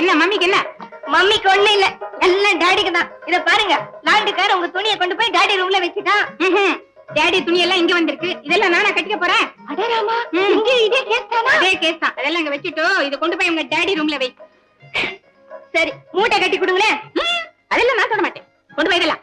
என்ன மம்மிக்கு என்ன? மம்மிக்கு ஒண்ணு இல்ல. எல்லாம் டாடிக்கு தான். இத பாருங்க. லாண்டுக்கார உங்க துணியை கொண்டு போய் டாடி ரூம்ல வச்சுட்டான். டேடி துணி எல்லாம் இங்க வந்திருக்கு. இதெல்லாம் நானா கட்டிக்க போறேன்? அடராமா. இங்க இதே கேஸ் தானா? அதே கேஸ் தான். அதெல்லாம் இங்க வச்சுட்டோ இத கொண்டு போய் உங்க டேடி ரூம்ல வை. சரி மூட்டை கட்டி கொடுங்களேன். ம், அதெல்லாம் நான் தொட மாட்டேன். கொண்டு போய்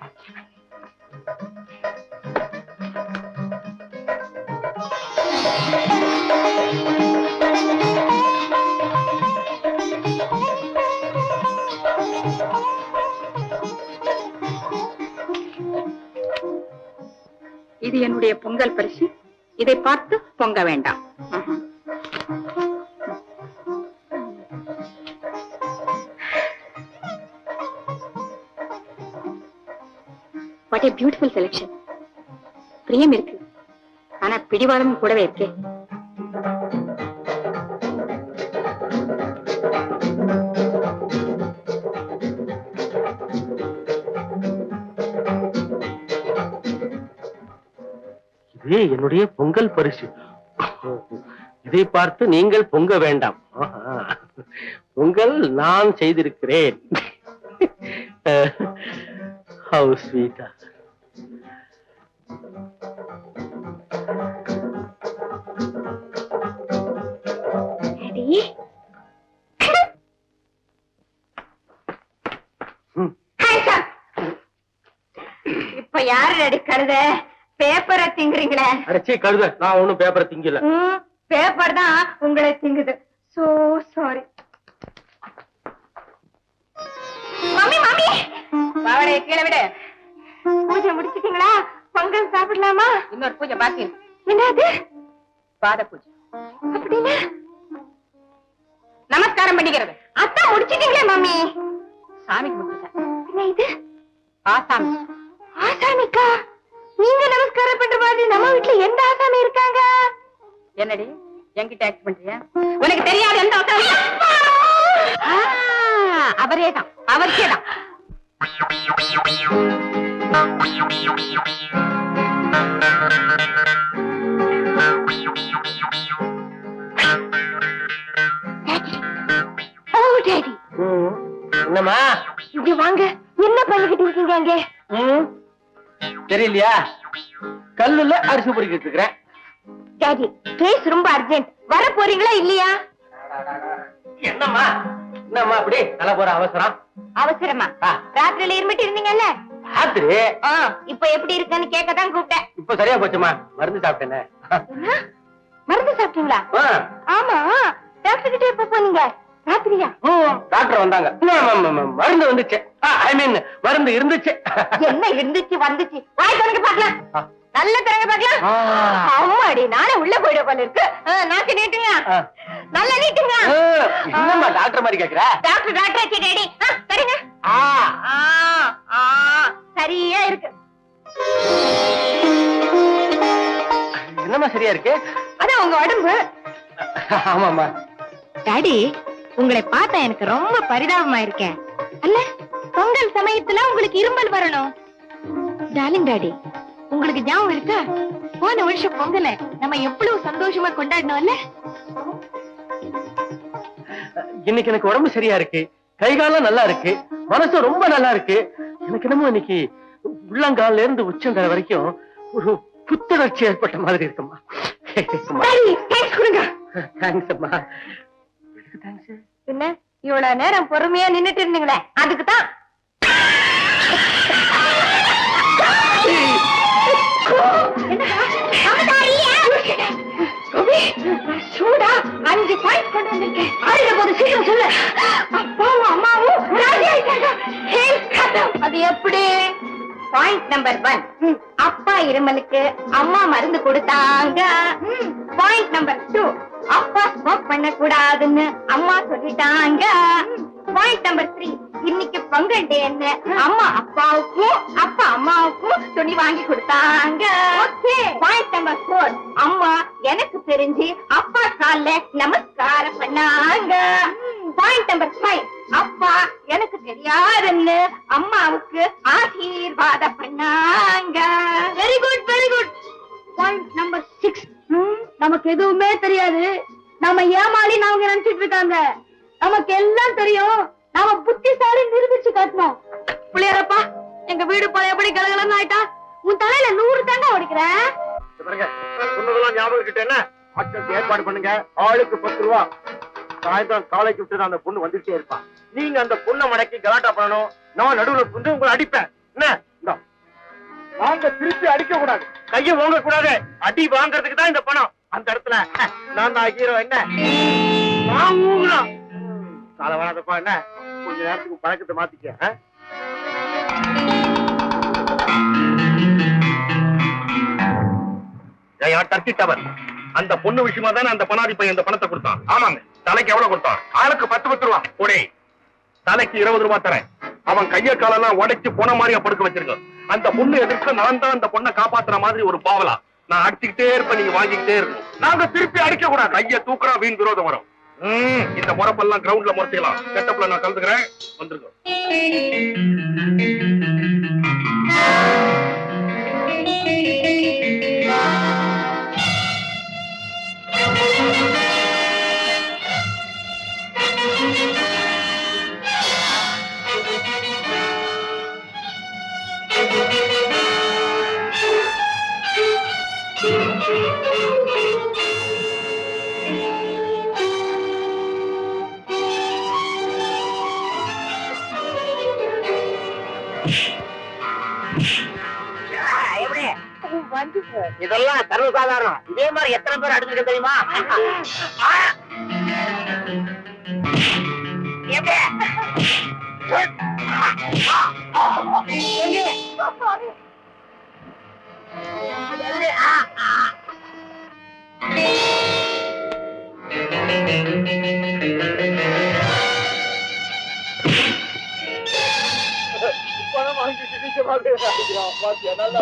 இது என்னுடைய பொங்கல் பரிசு. இதை பார்த்து பொங்க வேண்டாம். வாட் ஏ பியூட்டிஃபுல் செலெக்ஷன் பிரியம் இருக்கு. ஆனா பிடிவாதமும் கூடவே இருக்கே. இது என்னுடைய பொங்கல் பரிசு. இதை பார்த்து நீங்கள் பொங்க வேண்டாம். பொங்கல் நான் செய்திருக்கிறேன். ஹவு ஸ்வீட்டா இப்ப யாரு டாடி கழுத? பேப்பரை திங்குறீங்களே. அடைச்சி கழுத நான் ஒண்ணும் பேப்பரை திங்கல. பேப்பர் தான் உங்களை திங்குது. So sorry mummy mummy! பாவடைய கீழே விடு. பூஜை முடிச்சிட்டீங்களா? பொங்கல் சாப்பிடலாமா? இன்னொரு பூஜை பாக்கி. என்னது? பாத பூஜை. அப்படின்னா? நமஸ்காரம் பண்ணிக்கிறது. அத்தான் முடிச்சிட்டீங்களே மம்மி. சாமிக்கு முடிச்சுட்டேன். என்ன இது? ஆசாமி. ஆசாமிக்கா? நீங்க நமஸ்காரம் பண்ற மாதிரி நம்ம வீட்டுல எந்த ஆசாமி இருக்காங்க? என்னடி? என்கிட்ட ஆக்ட் பண்றியா? உனக்கு தெரியாது எந்த ஆசாமி? அவரே தான் அவருக்கே தான் ஓ டாடி ம். என்னம்மா? இங்க வாங்க. என்ன பண்ணிக்கிட்டு இருக்கீங்க அங்க. தெரியலையா? கல்லுல அரிசி பொறிக்கிட்டு இருக்கிறேன். டாடி கேஸ் ரொம்ப அர்ஜென்ட் வர போறீங்களா இல்லையா? என்னம்மா? என்னம்மா அப்படி நல்ல போற அவசரம்? அவசரமா. ராத்திரில இருமிட்டு இருந்தீங்கல்ல? ராத்திரி? இப்ப எப்படி இருக்குன்னு கேட்க தான் கூப்பிட்டேன். இப்ப சரியா போச்சுமா? மருந்து சாப்பிட்டேனே? மருந்து சாப்பிட்டீங்களா. ஆமா டாக்டர் கிட்ட எப்ப போனீங்க? ராத்திரியா? டாக்டர் வந்தாங்க. மருந்து வந்துச்சு. ஐ மீன் மருந்து இருந்துச்சு. என்ன இருந்துச்சு வந்துச்சு? வாய் திறங்க பாக்கலாம். நல்ல திறங்க பாக்கலாம் ஆ. அம்மாடி நானே உள்ள போயிட போல இருக்கு நாக்கு நீட்டுங்க. நல்லா நீட்டுங்க. என்னம்மா டாக்டர் மாதிரி கேக்குற? டாக்டர் டாக்டர் ஆச்சு டேடி. சரிங்க ஆ. ஆ, ஆ, சரியா இருக்கு. என்னம்மா சரியா இருக்கு? அதான் உங்க உடம்பு. ஆமாம்மா. டாடி உங்களை பார்த்தா எனக்கு ரொம்ப பரிதாபமா இருக்கேன் அல்ல பொங்கல் சமயத்துல உங்களுக்கு இருமல் வரணும். டார்லிங் டாடி உங்களுக்கு ஞாபகம் இருக்கா? போன வருஷம் பொங்கலை நம்ம எவ்வளவு சந்தோஷமா கொண்டாடினோம்ல இன்னைக்கு எனக்கு உடம்பு சரியா இருக்கு. கை காலம் நல்லா இருக்கு. மனசும் ரொம்ப நல்லா இருக்கு. எனக்கு என்னமோ இன்னைக்கு உள்ளங்கால்ல இருந்து உச்சந்தலை வரைக்கும் ஒரு புத்துணர்ச்சி ஏற்பட்ட மாதிரி இருக்குமா டாடி தேங்க்ஸ் கொடுங்க. தேங்க்ஸ் அம்மா. எதுக்கு தேங்க்ஸ் என்ன இவ்வளவு நேரம் பொறுமையா நின்னுட்டு இருந்தீங்களே அதுக்கு தான் சூடா அஞ்சு பாயிண்ட் கொண்டு வந்திருக்கேன். ஆளுங்க போது சீக்கிரம் சொல்லு. அப்பாவும் அம்மாவும். அது எப்படி? பாயிண்ட் நம்பர் ஒன் அப்பா இருமலுக்கு அம்மா மருந்து கொடுத்தாங்க. பாயிண்ட் நம்பர் டூ அப்பா ஸ்மோக் பண்ண கூடாதுன்னு அம்மா சொல்லிட்டாங்க. பாயிண்ட் நம்பர் த்ரீ இன்னைக்கு பொங்கல் டேன்னு அம்மா அப்பாவுக்கும் அப்பா அம்மாவுக்கும் துணி வாங்கி கொடுத்தாங்க. பாயிண்ட் நம்பர் ஃபோர் அம்மா எனக்கு தெரிஞ்சு அப்பா கால்ல நமஸ்காரம் பண்ணாங்க. பாயிண்ட் நம்பர் ஃபைவ் அப்பா எனக்கு தெரியாதுன்னு அம்மாவுக்கு ஆசீர்வாதம் பண்ணாங்க. Very good very good point number six நமக்கு எதுவுமே தெரியாது. நம்ம ஏமாளி அவங்க நினைச்சிட்டு இருக்காங்க. நமக்கு எல்லாம் தெரியும். நாம புத்திசாலி நிரூபிச்சு காட்டணும் புள்ளியாரப்பா எங்க வீடு பழையபடி கலகலன்னு ஆயிட்டா? உன் தலையில நூறு தாங்க உடைக்கிறேன் ஞாபகம் இருக்கட்டேன்னா ஏற்பாடு பண்ணுங்க. ஆளுக்கு பத்து ரூபா. சாயந்தரம் காலேஜ் விட்டு அந்த பொண்ணு வந்துட்டே இருப்பான் நீங்க அந்த பொண்ணை மடக்கி கலாட்டா பண்ணணும். நான் நடுவுல புந்து உங்களை அடிப்பேன். என்ன? நாங்க திருப்பி அடிக்க கூடாது கைய வாங்க கூடாது அடி வாங்குறதுக்கு தான் இந்த பணம். அந்த இடத்துல நான் தான் ஹீரோ என்ன? நான் காலை வராதப்பா என்ன? கொஞ்ச நேரத்துக்கு பழக்கத்தை மாத்திக்க டர்க்கி டவர் அந்த பொண்ணு விஷயமா தானே அந்த பணாதி பையன் பணத்தை கொடுத்தான். ஆமாங்க. தலைக்கு எவ்வளவு கொடுத்தான்? ஆளுக்கு பத்து பத்து ரூபா. போடே. தலைக்கு இருபது ரூபா தரேன். அவன் கைய காலெல்லாம் உடைச்சு போன மாதிரியா படுக்க வச்சிருக்கான். அந்த பொண்ணு எதிர்க்க நான் தான் அந்த பொண்ணை காப்பாத்துற மாதிரி ஒரு பாவலா. நான் அடிச்சுக்கிட்டே இருப்பேன் நீங்க வாங்கிக்கிட்டே இருக்கும் நாங்க திருப்பி அடிக்க கூடாது கைய தூக்குறா வீண் விரோதம் வரும். இந்த முறப்பெல்லாம் கிரவுண்ட்ல முறைச்சிக்கலாம் செட்டப்ல நான் கலந்துக்கிறேன். வந்துருக்கோம் இதெல்லாம் சர்வசாதாரணம். இதே மாதிரி எத்தனை பேர் அடிச்சிருக்க தெரியுமா? பணம் வாங்கிட்டு பாத்தியா நல்லா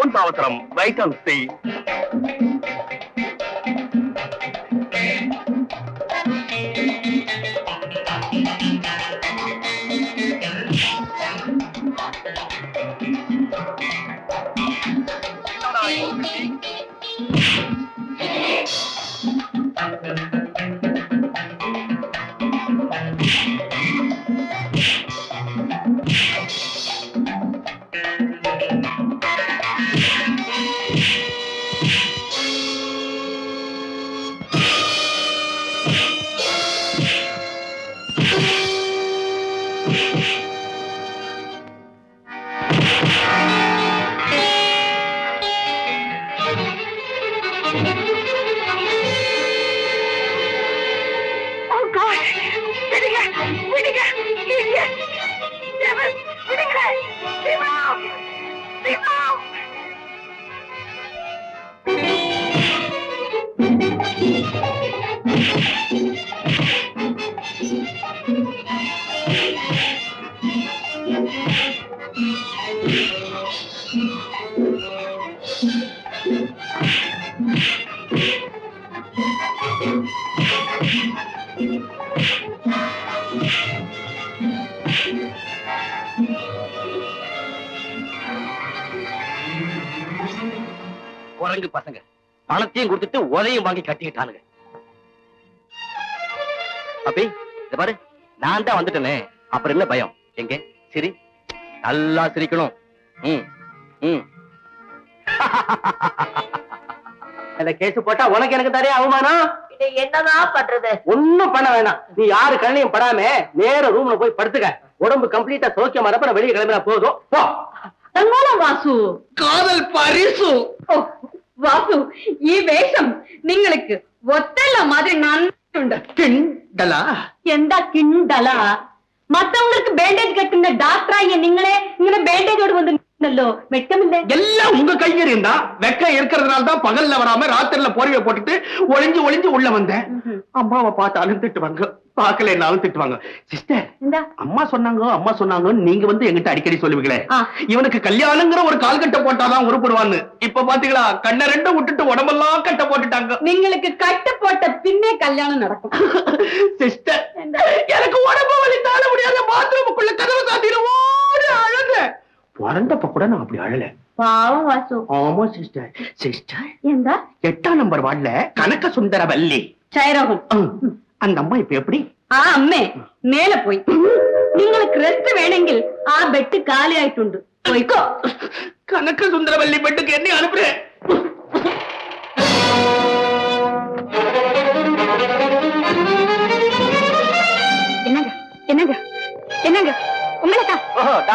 டோன்ட் அவசரம் ரைட் அண்ட் சே குரங்கு பசங்க. பணத்தையும் கொடுத்துட்டு உதையும் வாங்கி கட்டிக்கிட்டானுங்க. அப்பி இத பாரு நான் தான் வந்துட்டேனே. அப்புறம் என்ன பயம்? எங்க? சரி. நல்லா சிரிக்கணும். ம் ம். இல்ல கேஸ் போட்டா உனக்கு எனக்கு தரே அவமானம்? இதை என்னதான் பண்றது? ஒண்ணும் பண்ண வேணாம். நீ யாரு கண்ணையும் படாம நேர ரூம்ல போய் படுத்துக்க. உடம்பு கம்ப்ளீட்டா சோக்கியமா இருப்ப வெளியே கிளம்பினா போதும். போ. రంగోళం వాసు காதல் பரிசு ఓ, వాసు ఈ వేషం നിങ്ങൾക്ക് ஒத்தல்ல மாதிரி நன்றுண்டு கிண்டலா എന്താ കിണ്ടല മത്തവങ്ങൾക്ക് ബാൻഡേജ് കെട്ടുന്ന ഡാക്ടറായ നിങ്ങളെ ഇങ്ങനെ ബാൻഡേജോട് വന്ന് நல்லோ வெட்கமில்லை எல்லாம் உங்க கையறியும் தான் வெக்கம் இருக்கிறதுனால தான் பகல்ல வராம ராத்திரில போர்வையை போட்டுட்டு ஒளிஞ்சு ஒளிஞ்சு உள்ள வந்தேன். அம்மாவை பார்த்தாலும் திட்டுவாங்க பார்க்கலனாலும் திட்டுவாங்க சிஸ்டர் அம்மா சொன்னாங்க அம்மா சொன்னாங்க நீங்க வந்து எங்கிட்ட அடிக்கடி சொல்லுவீங்களே. இவனுக்கு கல்யாணங்கிற ஒரு கால்கட்டை போட்டாதான் உருப்படுவான்னு. இப்ப பாத்தீங்களா கண்ண ரெண்டும் விட்டுட்டு உடம்பெல்லாம் கட்ட போட்டுட்டாங்க. நீங்களுக்கு கட்டு போட்ட பின்னே கல்யாணம் நடக்கும். சிஸ்டர் எனக்கு உடம்பு வலி தாழ முடியாத பாத்ரூமுக்குள்ள வறண்டப்ப கூட நான் அப்படி அழல. பாவம் வாசு. ஆமா சிஸ்டர் சிஸ்டர் எந்த? எட்டாம் நம்பர் வார்டுல கனக சுந்தர வல்லி சைரோகம் அந்த அம்மா இப்ப எப்படி? ஆ அம்மே மேல போய். நீங்களுக்கு ரெஸ்ட் வேணுங்கில் ஆ பெட்டு காலி ஆயிட்டுண்டு போய்க்கோ. கனக சுந்தரவல்லி பெட்டுக்கு என்ன அனுப்புறேன்.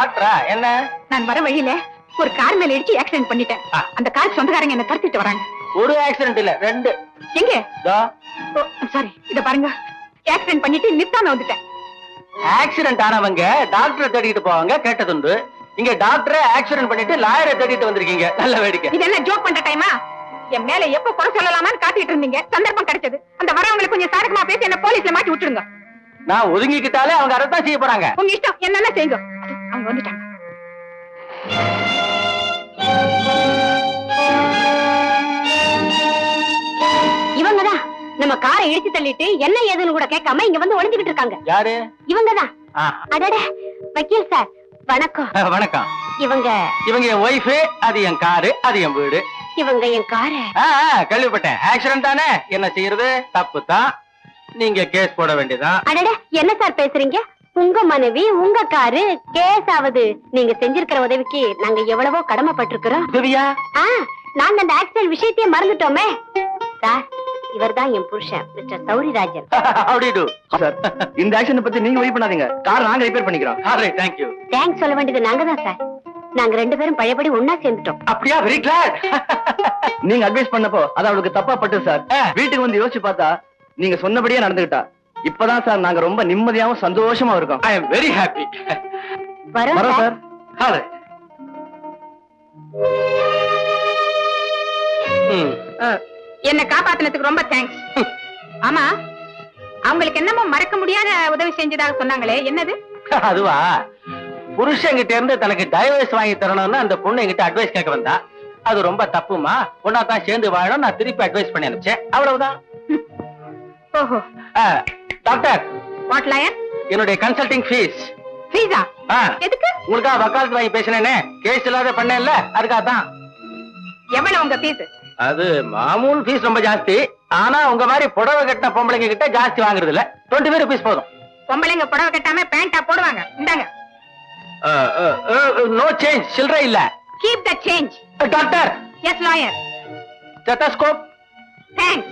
டாக்டரா என்ன? நான் வர வழியில ஒரு கார் மேல இடிச்சு ஆக்சிடென்ட் பண்ணிட்டேன். அந்த கார் சொந்தக்காரங்க என்ன தடுத்துட்டு வராங்க. ஒரு ஆக்சிடென்ட் இல்ல ரெண்டு. எங்க? சாரி இத பாருங்க. ஆக்சிடென்ட் பண்ணிட்டு நிறுத்தாம வந்துட்டேன். ஆக்சிடென்ட் ஆனவங்க டாக்டரை தேடிட்டு போவாங்க கேட்டதுண்டு இங்க டாக்டரை ஆக்சிடென்ட் பண்ணிட்டு லாயரை தேடிட்டு வந்திருக்கீங்க. நல்ல வேடிக்கை. இதெல்லாம் ஜோக் பண்ற டைமா என் மேல எப்ப குறை சொல்லலாமான்னு காத்திட்டு இருந்தீங்க. சந்தர்ப்பம் கிடைச்சது. அந்த வரவங்களுக்கு கொஞ்சம் சாதகமா பேசி என்ன போலீஸ்ல மாட்டி விட்டுருங்க. நான் ஒதுங்கிக்கிட்டாலே அவங்க அதைத்தான் செய்ய போறாங்க. உங்க இஷ்டம். என்னென்ன செய்யுங்க? அவங்க வந்துட்டாங்க. இவங்கதான் நம்ம காரை இடிச்சு தள்ளிட்டு என்ன ஏதுன்னு கூட கேட்காம இங்க வந்து ஒளிஞ்சுக்கிட்டு இருக்காங்க. யாரு? இவங்கதான் அடட வக்கீல் சார் வணக்கம். வணக்கம். இவங்க இவங்க என் ஒய்ஃபு அது என் காரு அது என் வீடு. இவங்க என் காரை. கேள்விப்பட்டேன். ஆக்சிடென்ட் தானே? என்ன செய்யறது? தப்பு தான். நீங்க கேஸ் போட வேண்டியதான் அடட என்ன சார் பேசுறீங்க? உங்க மனைவி உங்க காரு கேஸ் ஆகுது நீங்க செஞ்சிருக்கிற உதவிக்கு நாங்க எவ்வளவோ கடமைப்பட்டிருக்கிறோம். உதவியா ஆ நாங்க அந்த ஆக்சிடென்ட் விஷயத்தையே மறந்துட்டோமே. சார் இவர்தான் என் புருஷன் மிஸ்டர் சௌரிராஜன். இந்த ஆக்ஷன் பத்தி நீங்க வெயிட் பண்ணாதீங்க. கார் நாங்க ரிப்பேர் பண்ணிக்கிறோம். ஆல்ரைட் தேங்க் யூ தேங்க்ஸ் சொல்ல வேண்டியது நாங்க தான் சார். நாங்க ரெண்டு பேரும் பழையபடி ஒன்னா சேர்ந்துட்டோம். அப்படியா? வெரி கிளாட் நீங்க அட்வைஸ் பண்ணப்போ அது அவளுக்கு தப்பா பட்டு சார். வீட்டுக்கு வந்து யோசிச்சு பார்த்தா நீங்க சொன்னபடியே நடந்துகிட்டா. இப்பதான் சார் நாங்க ரொம்ப நிம்மதியாவும் சந்தோஷமா இருக்கோம். ஐ எம் வெரி ஹாப்பி வரோம் சார். என்ன காப்பாத்தினதுக்கு ரொம்ப தேங்க்ஸ் ஆமா அவங்களுக்கு என்னமோ மறக்க முடியாத உதவி செஞ்சதாக சொன்னாங்களே என்னது? அதுவா? புருஷன்கிட்ட இருந்து தனக்கு டைவர்ஸ் வாங்கி தரணும்னு அந்த பொண்ணு என்கிட்ட அட்வைஸ் கேட்க வந்தா அது ரொம்ப தப்புமா? ஒன்னா தான் சேர்ந்து வாழணும் நான் திருப்பி அட்வைஸ் பண்ணி அனுப்பிச்சேன். அவ்வளவுதான். ஓஹோ. ஆ, டாக்டர். வாட் லயன் என்னுடைய கன்சல்டிங் ஃபீஸ் ஃபீஸா எதுக்கு? உங்களுக்காக வக்காலத்து வாங்கி பேசினேனே? கேஸ் இல்லாத பண்ணேன்ல அதுக்காக தான். எவ்வளவு உங்க ஃபீஸ் அது மாமூல் ஃபீஸ் ரொம்ப ஜாஸ்தி. ஆனா உங்க மாதிரி புடவை கட்டின பொம்பளைங்க கிட்ட ஜாஸ்தி வாங்குறது இல்ல டுவெண்ட்டி ஃபைவ் ருபீஸ் போதும். பொம்பளைங்க புடவை கட்டாம பேண்டா போடுவாங்க. இந்தாங்க. நோ சேஞ்ச் சில்லறை இல்ல. Keep the change doctor. Yes lawyer stethoscope thanks